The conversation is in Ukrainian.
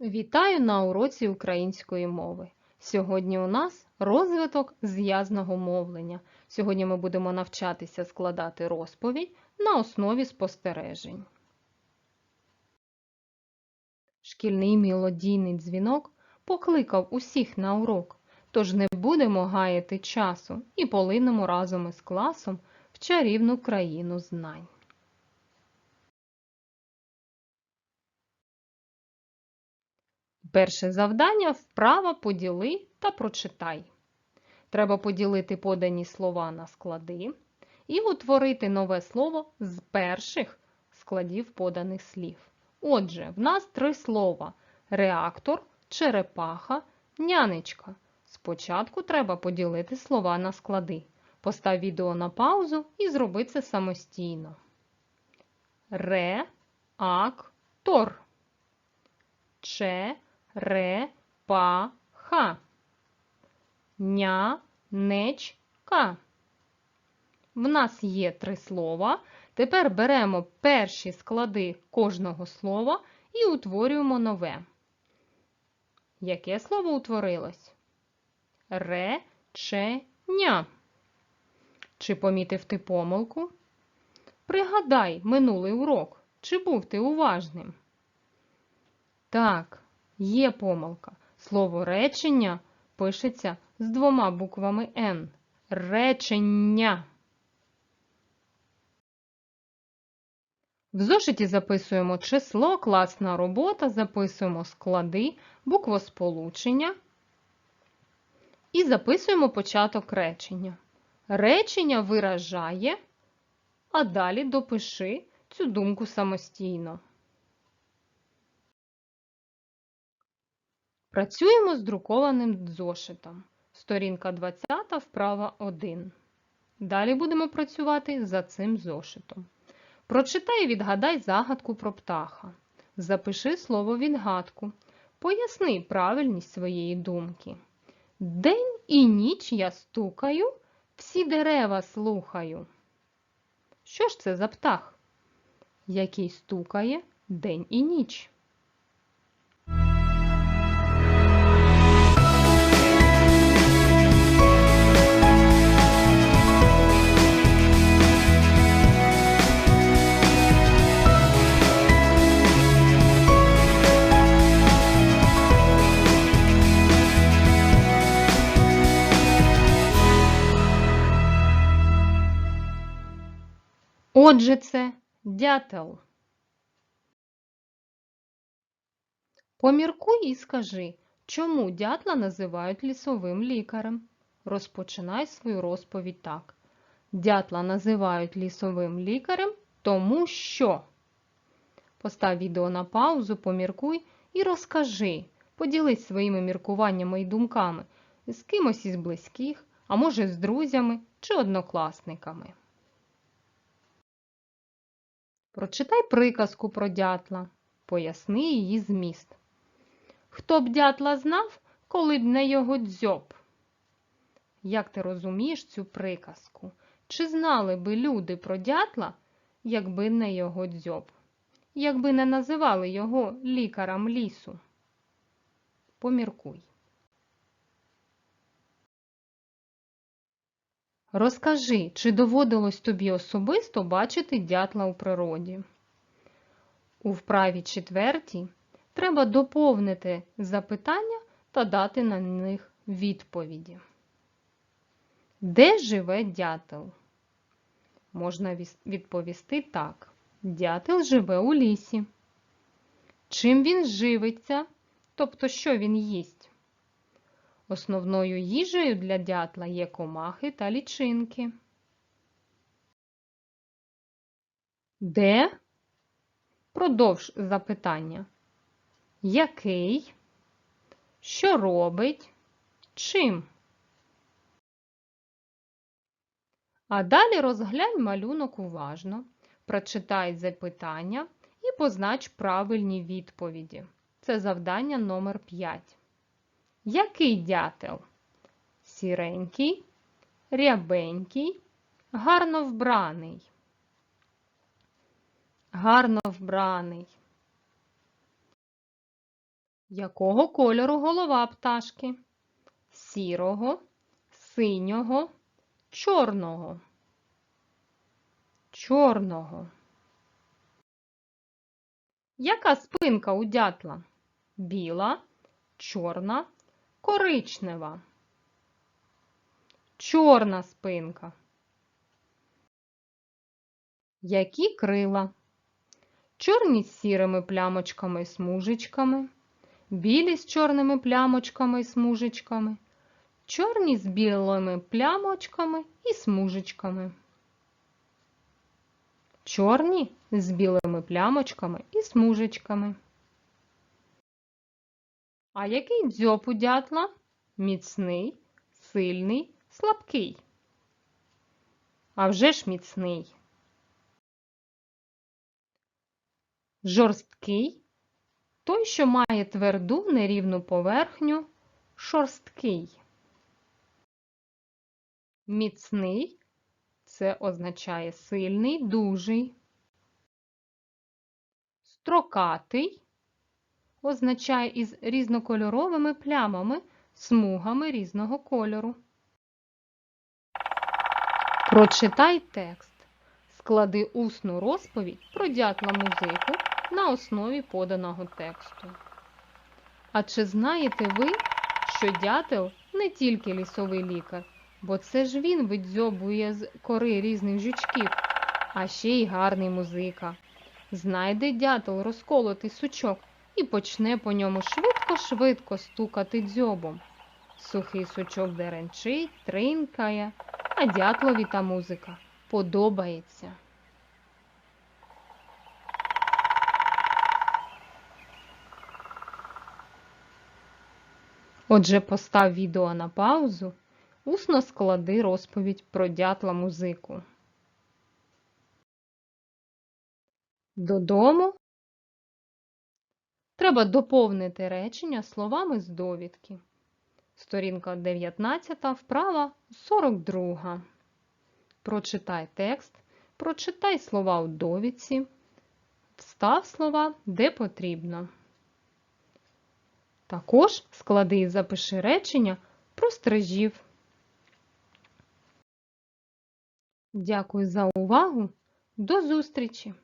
Вітаю на уроці української мови. Сьогодні у нас розвиток зв'язного мовлення. Сьогодні ми будемо навчатися складати розповідь на основі спостережень. Шкільний мелодійний дзвінок покликав усіх на урок, тож не будемо гаяти часу і полинемо разом із класом в чарівну країну знань. Перше завдання вправа поділи та прочитай. Треба поділити подані слова на склади і утворити нове слово з перших складів поданих слів. Отже, в нас три слова: реактор, черепаха, нянечка. Спочатку треба поділити слова на склади. Постав відео на паузу і зроби це самостійно. Ре-ак-тор. Че Ре-па-ха. Ня-неч-ка. В нас є три слова. Тепер беремо перші склади кожного слова і утворюємо нове. Яке слово утворилось? Ре-че-ня. Чи помітив ти помилку? Пригадай минулий урок. Чи був ти уважним? Так, Є помилка. Слово речення пишеться з двома буквами Н. Речення. В зошиті записуємо число, класна робота, записуємо склади, буквосполучення і записуємо початок речення. Речення виражає, а далі допиши цю думку самостійно. Працюємо з друкованим зошитом. Сторінка 20, вправа 1. Далі будемо працювати за цим зошитом. Прочитай і відгадай загадку про птаха. Запиши слово відгадку. Поясни правильність своєї думки. День і ніч я стукаю, всі дерева слухаю. Що ж це за птах? Який стукає день і ніч? Отже, це дятел. Поміркуй і скажи, чому дятла називають лісовим лікарем. Розпочинай свою розповідь так. Дятла називають лісовим лікарем, тому що. Постав відео на паузу, поміркуй і розкажи. Поділись своїми міркуваннями і думками з кимось із близьких, а може з друзями чи однокласниками. Прочитай приказку про дятла, поясни її зміст. Хто б дятла знав, коли б не його дзьоб? Як ти розумієш цю приказку? Чи знали би люди про дятла, якби не його дзьоб? Якби не називали його лікарем лісу? Поміркуй. Розкажи, чи доводилось тобі особисто бачити дятла у природі? У вправі четвертій треба доповнити запитання та дати на них відповіді. Де живе дятел? Можна відповісти так. Дятел живе у лісі. Чим він живиться, тобто що він їсть? Основною їжею для дятла є комахи та лічинки. Де? Продовж запитання. Який? Що робить? Чим? А далі розглянь малюнок уважно, прочитай запитання і познач правильні відповіді. Це завдання номер 5. Який дятел? Сіренький, рябенький, гарно вбраний. Гарно вбраний. Якого кольору голова пташки? Сірого, синього, чорного. Чорного. Яка спинка у дятла? Біла, чорна, коричнева. Чорна спинка. Які крила? Чорні з сірими плямочками і смужечками, білі з чорними плямочками і смужечками, чорні з білими плямочками і смужечками. Чорні з білими плямочками і смужечками. А який дзьоб у дятла? Міцний, сильний, слабкий. А вже ж міцний. Жорсткий той, що має тверду нерівну поверхню, шорсткий. Міцний це означає сильний, дужий. Строкатий означає із різнокольоровими плямами, смугами різного кольору. Прочитай текст. Склади усну розповідь про дятла музику на основі поданого тексту. А чи знаєте ви, що дятел не тільки лісовий лікар, бо це ж він видзьобує з кори різних жучків, а ще й гарний музика. Знайде дятел розколотий сучок і почне по ньому швидко-швидко стукати дзьобом. Сухий сучок деренчить, тринкає, а дятлові та музика подобається. Отже, постав відео на паузу, усно склади розповідь про дятла музику. Додому треба доповнити речення словами з довідки. Сторінка 19, вправа 42. Прочитай текст, прочитай слова у довідці, встав слова де потрібно. Також склади і запиши речення про стражів. Дякую за увагу. До зустрічі!